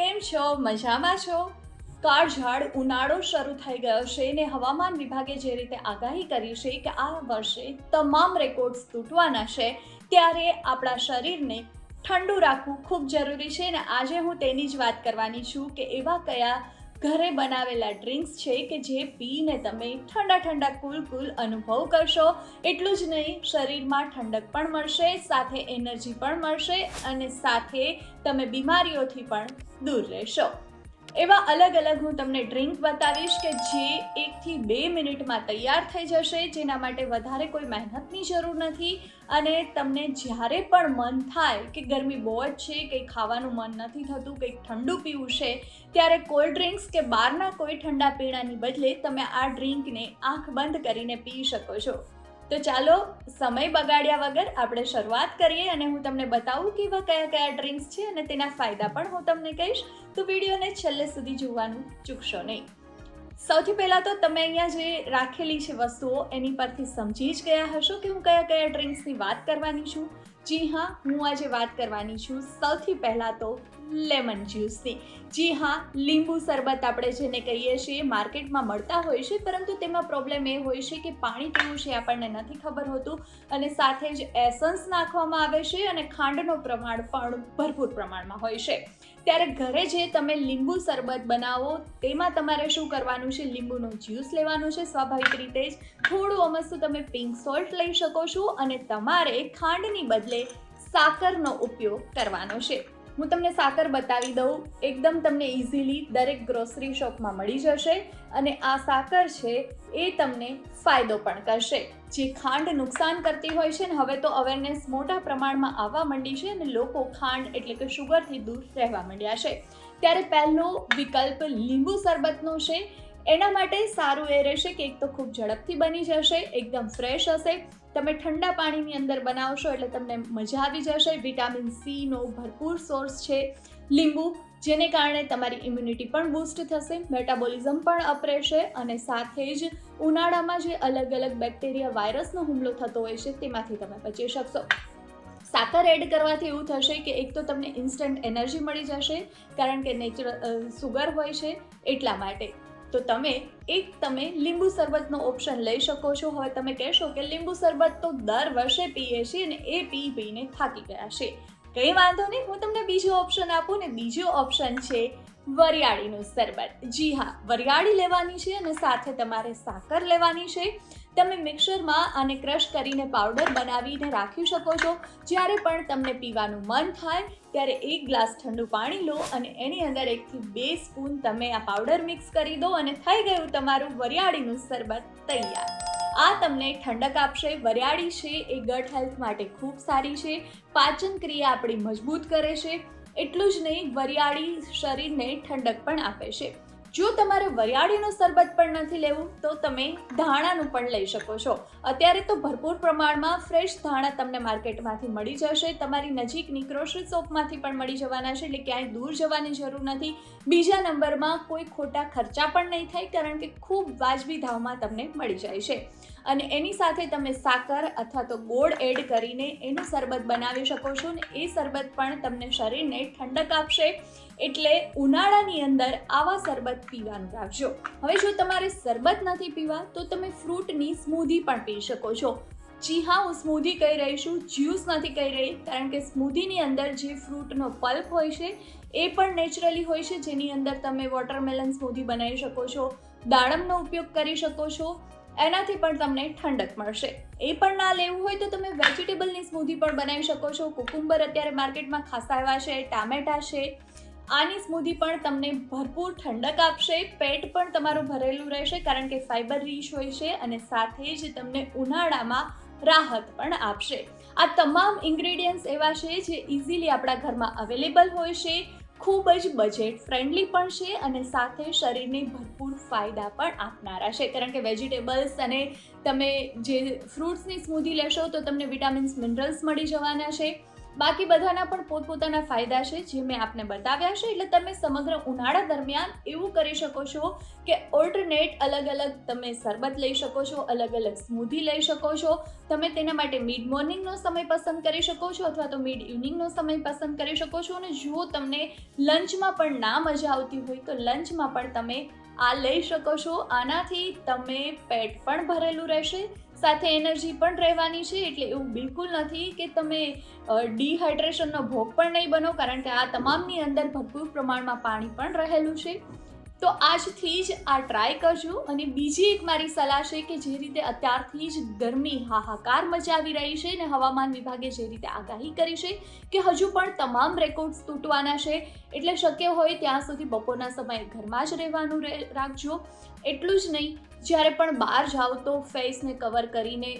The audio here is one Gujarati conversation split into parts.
કેમ છો? મજામાં છો? કાળઝાળ ઉનાળો શરૂ થઈ ગયો છે ને હવામાન વિભાગે જે રીતે આગાહી કરી છે કે આ વર્ષે તમામ રેકોર્ડ્સ તૂટવાના છે, ત્યારે આપણા શરીરને ઠંડુ રાખવું ખૂબ જરૂરી છે ને આજે હું તેની જ વાત કરવાની છું કે એવા કયા ઘરે બનાવેલા ડ્રિંક્સ છે કે જે પીને તમે ઠંડા ઠંડા કુલ કુલ અનુભવ કરશો. એટલું જ નહીં, શરીરમાં ઠંડક પણ મળશે, સાથે એનર્જી પણ મળશે અને સાથે તમે બીમારીઓથી પણ દૂર રહેશો. એવા અલગ અલગ હું તમને ડ્રિંક બતાવીશ કે જે એકથી બે મિનિટમાં તૈયાર થઈ જશે, જેના માટે વધારે કોઈ મહેનતની જરૂર નથી. અને તમને જ્યારે પણ મન થાય કે ગરમી બહુ જ છે, કંઈ ખાવાનું મન નથી થતું, કંઈક ઠંડુ પીવું છે, ત્યારે કોલ્ડ ડ્રિંક્સ કે બહારના કોઈ ઠંડા પીણાની બદલે તમે આ ડ્રિંકને આંખ બંધ કરીને પી શકો છો. તો ચાલો સમય બગાડ્યા વગર આપણે શરૂઆત કરીએ અને હું તમને બતાવું કે એવા કયા કયા ડ્રિંક્સ છે અને તેના ફાયદા પણ હું તમને કહીશ. તો વિડીયોને છેલ્લે સુધી જોવાનું ચૂકશો નહીં. સૌથી પહેલાં તો તમે અહીંયા જે રાખેલી છે વસ્તુઓ, એની પરથી સમજી જ ગયા હશો કે હું કયા કયા ડ્રિંક્સની વાત કરવાની છું. જી હા, હું આજે વાત કરવાની છું. સૌથી પહેલાં તો લેમન જ્યુસની. જી હા, લીંબુ શરબત આપણે જેને કહીએ છીએ માર્કેટમાં મળતા હોય છે, પરંતુ તેમાં પ્રોબ્લેમ એ હોય છે કે પાણી કેવું છે આપણને નથી ખબર હોતું અને સાથે જ એસન્સ નાખવામાં આવે છે અને ખાંડનું પ્રમાણ પણ ભરપૂર પ્રમાણમાં હોય છે. ત્યારે ઘરે જે તમે લીંબુ શરબત બનાવો, તેમાં તમારે શું કરવાનું છે? લીંબુનો જ્યુસ લેવાનું છે, સ્વાભાવિક રીતે જ. થોડું અમસ્તું તમે પિંક સોલ્ટ લઈ શકો છો અને તમારે ખાંડની બદલે સાકરનો ઉપયોગ કરવાનો છે. હું તમને સાકર બતાવી દઉં. એકદમ તમને ઇઝીલી દરેક ગ્રોસરી શોપમાં મળી જશે અને આ સાકર છે એ તમને ફાયદો પણ કરશે. જે ખાંડ નુકસાન કરતી હોય છે ને, હવે તો અવેરનેસ મોટા પ્રમાણમાં આવવા માંડી છે અને લોકો ખાંડ એટલે કે શુગરથી દૂર રહેવા માંડ્યા છે. ત્યારે પહેલો વિકલ્પ લીંબુ શરબતનો છે. એના માટે સારું એ રહેશે કે એક તો ખૂબ ઝડપથી બની જશે, એકદમ ફ્રેશ હશે. તમે ઠંડા પાણીની અંદર બનાવશો એટલે તમને મજા આવી જશે. વિટામિન સીનો ભરપૂર સોર્સ છે લીંબુ, જેને કારણે તમારી ઇમ્યુનિટી પણ બૂસ્ટ થશે મેટાબોલિઝમ પણ અપ અને સાથે જ ઉનાળામાં જે અલગ અલગ બેક્ટેરિયા વાયરસનો હુમલો થતો હોય છે તેમાંથી તમે બચી શકશો. સાકર એડ કરવાથી એવું થશે કે એક તો તમને ઇન્સ્ટન્ટ એનર્જી મળી જશે, કારણ કે નેચરલ સુગર હોય છે એટલા માટે. તો તમે એક તમે લીંબુ શરબતનો ઓપ્શન લઈ શકો છો. હવે તમે કહેશો કે લીંબુ શરબત તો દર વર્ષે પીએ છીએ અને એ પી પીને થાકી ગયા છે. કંઈ વાંધો નહીં, હું તમને બીજો ઓપ્શન આપું ને બીજો ઓપ્શન છે વરિયાળીનું શરબત. જી હા, વરિયાળી લેવાની છે અને સાથે તમારે સાકર લેવાની છે. તમે મિક્સરમાં આને ક્રશ કરીને પાવડર બનાવીને રાખી શકો છો. જ્યારે પણ તમને પીવાનું મન થાય, ત્યારે એક ગ્લાસ ઠંડુ પાણી લો અને એની અંદર એકથી બે સ્પૂન તમે આ પાવડર મિક્સ કરી દો અને થઈ ગયું તમારું વરિયાળીનું શરબત તૈયાર. આ તમને ઠંડક આપશે. વરિયાળી છે એ ગટ હેલ્થ માટે ખૂબ સારી છે. પાચન ક્રિયા આપણી મજબૂત કરે છે. એટલું જ નહીં વરિયાળી શરીરને ઠંડક પણ આપે છે. જો તમારે વરિયાળીનું શરબત પણ નથી લેવું, તો તમે ધાણાનું પણ લઈ શકો છો. અત્યારે તો ભરપૂર પ્રમાણમાં ફ્રેશ ધાણા તમને માર્કેટમાંથી મળી જશે. તમારી નજીકની ગ્રોસરી શોપમાંથી પણ મળી જવાના છે, એટલે ક્યાંય દૂર જવાની જરૂર નથી. બીજા નંબરમાં કોઈ ખોટા ખર્ચા પણ નહીં થાય, કારણ કે ખૂબ વાજબી ભાવમાં તમને મળી જાય છે. અને એની સાથે તમે સાકર અથવા તો ગોળ એડ કરીને એનું શરબત બનાવી શકો છો ને એ શરબત પણ તમને શરીરને ઠંડક આપશે. એટલે ઉનાળાની અંદર આવા શરબત પીવાનું રાખજો. હવે જો તમારે શરબત નથી પીવા, તો તમે ફ્રૂટની સ્મૂધી પણ પી શકો છો. જી હા, હું સ્મૂધી કહી રહી છું, જ્યુસ નથી કહી રહી, કારણ કે સ્મૂધીની અંદર જે ફ્રૂટનો પલ્પ હોય છે, એ પણ નેચરલી હોય છે, જેની અંદર તમે વોટરમેલન સ્મૂધી બનાવી શકો છો, દાડમનો ઉપયોગ કરી શકો છો, એનાથી પણ તમને ઠંડક મળશે. એ પણ ના લેવું હોય તો તમે વેજીટેબલની સ્મૂધી પણ બનાવી શકો છો. કુકુંબર અત્યારે માર્કેટમાં ખાસા એવા છે, ટામેટા છે આની સ્મૂધી પણ તમને ભરપૂર ઠંડક આપશે, પેટ પણ તમારું ભરેલું રહેશે કારણ કે ફાઇબર રીચ હોય છે અને સાથે જ તમને ઉનાળામાં રાહત પણ આપશે. આ તમામ ઇન્ગ્રેડિયન્ટ્સ એવા છે જે ઇઝીલી આપણા ઘરમાં અવેલેબલ હોય છે, ખૂબ જ બજેટ ફ્રેન્ડલી પણ છે અને સાથે શરીરને ભરપૂર ફાયદા પણ આપનારા છે. કારણ કે વેજીટેબલ્સ અને તમે જે ફ્રૂટ્સની સ્મૂધી લેશો તો તમને વિટામિન્સ મિનરલ્સ મળી જવાના છે. બાકી બધાના પણ પોતપોતાના ફાયદા છે, જે મેં આપને બતાવ્યા છે. એટલે તમે સમગ્ર ઉનાળા દરમિયાન એવું કરી શકો છો કે ઓલ્ટરનેટ અલગ અલગ તમે શરબત લઈ શકો છો, અલગ અલગ સ્મૂધી લઈ શકો છો. તમે તેના માટે મિડ મોર્નિંગનો સમય પસંદ કરી શકો છો અથવા તો મિડ ઇવનિંગનો સમય પસંદ કરી શકો છો. અને જો તમને લંચમાં પણ ના મજા આવતી હોય તો લંચમાં પણ તમે આ લઈ શકો છો. આનાથી તમે પેટ પણ ભરેલું રહેશે સાથે એનર્જી પણ રહેવાની છે, એટલે એવું બિલકુલ નથી કે તમે ડિહાઇડ્રેશનનો ભોગ પણ નહીં બનો, કારણ કે આ તમામની અંદર ભરપૂર પ્રમાણમાં પાણી પણ રહેલું છે. તો આજથી જ આ ટ્રાય કરજો અને બીજી એક મારી સલાહ છે કે જે રીતે અત્યારથી જ ગરમી હાહાકાર મચાવી રહી છે ને હવામાન વિભાગે જે રીતે આગાહી કરી છે કે હજુ પણ તમામ રેકોર્ડ્સ તૂટવાના છે, એટલે શક્ય હોય ત્યાં સુધી બપોરના સમયે ઘરમાં જ રહેવાનું રહે- રાખજો. એટલું જ નહીં જ્યારે પણ બહાર જાઓ તો ફેસને કવર કરીને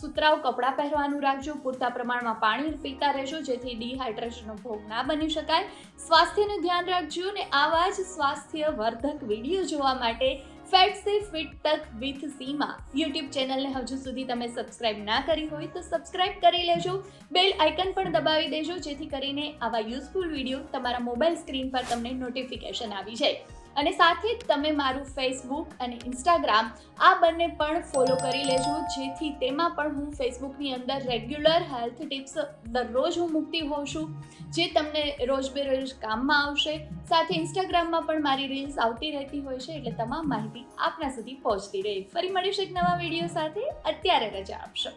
સુતરાઉ કપડાં પહેરવાનું રાખજો. પૂરતા પ્રમાણમાં પાણી પીતા રહેજો, જેથી ડિહાઇડ્રેશનનો ભોગ ના બની શકાય. સ્વાસ્થ્યનું ધ્યાન રાખજો ને આવા જ સ્વાસ્થ્ય વર્ધક વીડિયો જોવા માટે ફેટ સે ફિટ તક વિથ સીમા. યુટ્યુબ ચેનલને હજુ સુધી તમે સબસ્ક્રાઇબ ના કરી હોય તો સબસ્ક્રાઇબ કરી લેજો. બેલ આઇકન પણ દબાવી દેજો, જેથી કરીને આવા યુઝફુલ વીડિયો તમારા મોબાઈલ સ્ક્રીન પર તમને નોટિફિકેશન આવી જાય. અને સાથે જ તમે મારું ફેસબુક અને ઇન્સ્ટાગ્રામ આ બંને પણ ફોલો કરી લેજો. જેથી તેમાં પણ હું ફેસબુકની અંદર રેગ્યુલર હેલ્થ ટિપ્સ દરરોજ હું મૂકતી હોઉં છું, જે તમને રોજ બેરોજ કામમાં આવશે. સાથે ઇન્સ્ટાગ્રામમાં પણ મારી રીલ્સ આવતી રહેતી હોય છે, એટલે તમામ માહિતી આપના સુધી પહોંચતી રહે. ફરી મળીશું એક નવા વીડિયો સાથે. અત્યારે રજા આપશો.